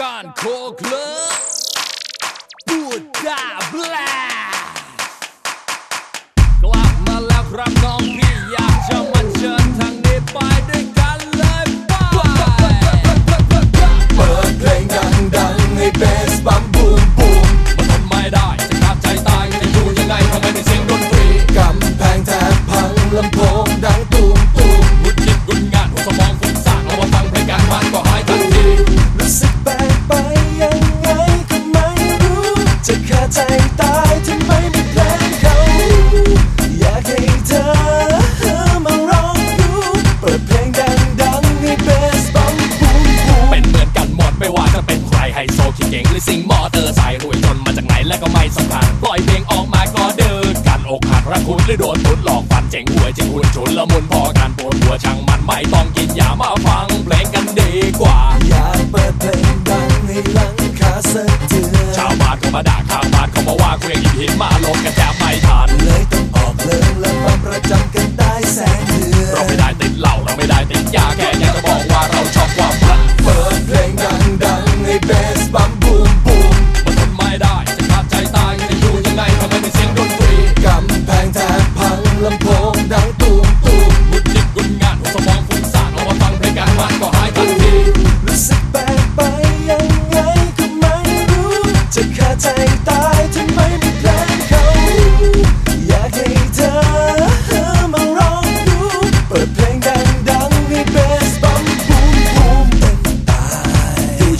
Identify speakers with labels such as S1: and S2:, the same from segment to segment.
S1: การโรือซิงมอเตอร์ไซค์รวยจนมาจากไหนและก็ไม่สำคัญปล่อยเพลงออกมาก็เดินกันอกหักรักคุณหรือโดนตุนหลอกฟันเจ๋งหัวเจ๋งหุ่นชุนละมุนพอการปวดหัวช่างมันไม่ต้องกินยามาฟังเพลงกันดีกว่า
S2: อยากเปิดเพลงดังให้หลังคาสะเทือนชาว
S1: บ้านก็มาด่าข้างบ้านเขามาว่าเครื่องหินมาลงกันแทบ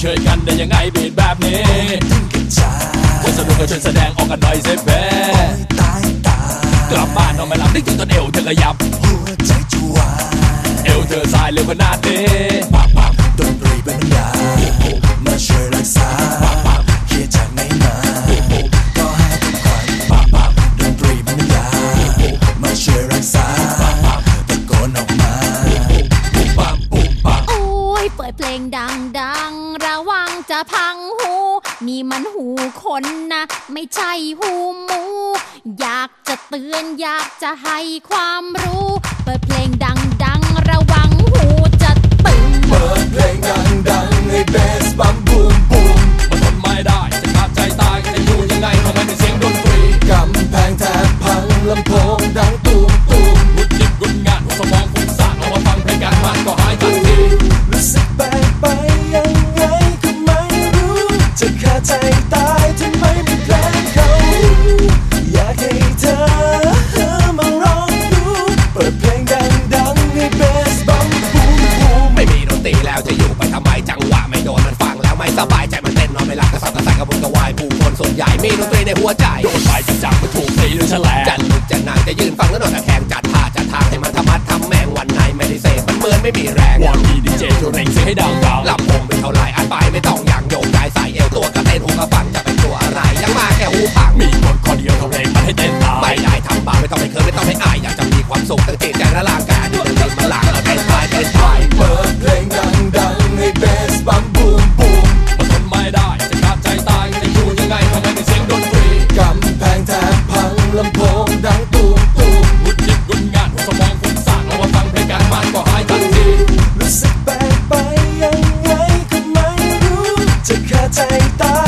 S1: เฉยกันได้ยังไงบีดแบบนี้
S2: ทิ้งกระจาคน
S1: สนุกก็ช่วยแสดงออกกันหน่อยสิเพ
S2: ตายตายก
S1: ลับบ้านนอนไม่หลับนึกถึงตอนเอวเธอขยับ
S2: หัวใจจะวาย
S1: เอวเธอสายเร็วขนาดนี้ปัก
S2: ปักดนตรีเป็นน้ำยามาช่วยรักษาเคียจากไหนมาก็ให้ทุกคนดนตรีเป็นน้ำยามาช่วยรักษาตะโกนออกมาปุ๊บปั๊บปุ๊บป
S3: ั๊บโอ้ยเปิดเพลงดังๆระวัง จะพังหู นี่มันหูคนนะ ไม่ใช่หูหมู อยากจะเตือนอยากจะให้ความรู้ เปิดเพลงดังๆ ระวังหูจะตึงเปิ
S2: ดเพลงดังๆให้เป็น ใจตายทำไมไม่เพลงเขา อยากให้เธอมาร้องดูเปิดเพลงดังๆให้เบสบัมบูบู
S4: ไม่มีดนตรีแล้วจะอยู่ไปทำไมจังหวะไม่โดนมันฟังแล้วไม่สบายใจมันเต้นนอนไม่หลับกระสับกระส่ายกระวนกระวายผู้คนส่วนใหญ่มีดนตรีในหัวใจโด
S1: นไปจับจับมันถูกตีด้วยแฉลงจะ
S4: ลุกจะนั่งจะยืนฟังแล้วนอน ความสุขทั้งจิตใจและรางกายด้วยเงินมัหลังเราเป็นไทยเป็นไทย
S2: เปิดเพลงดังดังให้เบสบังบูมบูม
S1: มันทนไม่ได้จะขาดใจตายจะอยู่ยังไงทำไมถึงเสียงดนตรี
S2: กำแพงแทบพังลำโพงดังตูมตูม
S1: หุ่นยิบวุ่นงานหัวสมองฟุ้งซ่านระวัาฟังเพลงการมันก็หายทันที
S2: รู้สึกแปลกไปยังไงก็ไม่รู้จะขาดใจตาย